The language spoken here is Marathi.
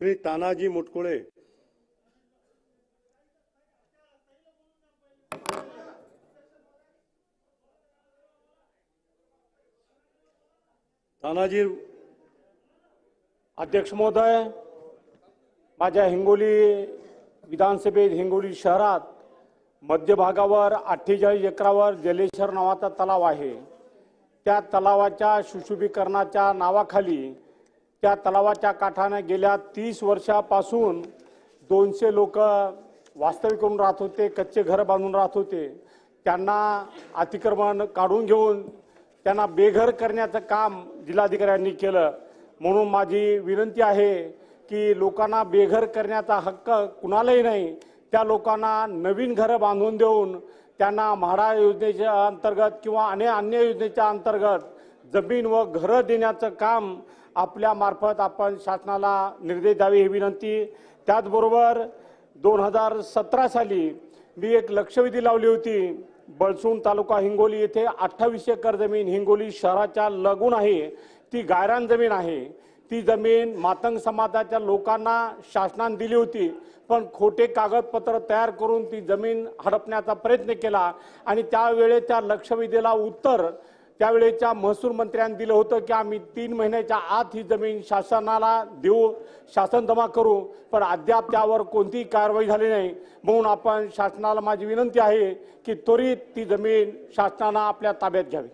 श्री तानाजी मुटकुळे. तानाजी अध्यक्ष महोदय माझ्या हिंगोली विधानसभेत हिंगोली शहरात मध्यभागावर अठ्ठेचाळीस एकरावर जलेश्वर नावाचा तलाव आहे. त्या तलावाच्या सुशुभीकरणाच्या नावाखाली त्या तलावाच्या काठाने गेल्या तीस वर्षापासून दोनशे लोक वास्तविक करून राहत होते कच्चे घर बांधून राहत होते. त्यांना अतिक्रमण काढून घेऊन त्यांना बेघर करण्याचं काम जिल्हाधिकाऱ्यांनी केलं. म्हणून माझी विनंती आहे की लोकांना बेघर करण्याचा हक्क कुणालाही नाही. त्या लोकांना नवीन घरं बांधून देऊन त्यांना म्हाडा योजनेच्या अंतर्गत किंवा अन्य अन्य योजनेच्या अंतर्गत जमीन व घरं देण्याचं काम आपल्या मार्फत आपण शासनाला निर्देश द्यावे ही विनंती. त्याचबरोबर दोन हजार सतरा साली मी एक लक्षवेधी लावली होती. बळसून तालुका हिंगोली येथे अठ्ठावीस एकर जमीन हिंगोली शहराच्या लगून आहे. ती गायरान जमीन आहे. ती जमीन मातंग समाजाच्या लोकांना शासनाने दिली होती. पण खोटे कागदपत्र तयार करून ती जमीन हडपण्याचा प्रयत्न केला आणि त्यावेळेच्या लक्षवेधीला उत्तर त्यावेळेच्या महसूल मंत्र्यांनी दिलं होतं की आम्ही तीन महिन्याच्या आत ही जमीन शासनाला देऊ शासन जमा करू पण अद्याप त्यावर कोणतीही कारवाई झाली नाही. म्हणून आपण शासनाला माझी विनंती आहे की त्वरित ती जमीन शासनानं आपल्या ताब्यात घ्यावी.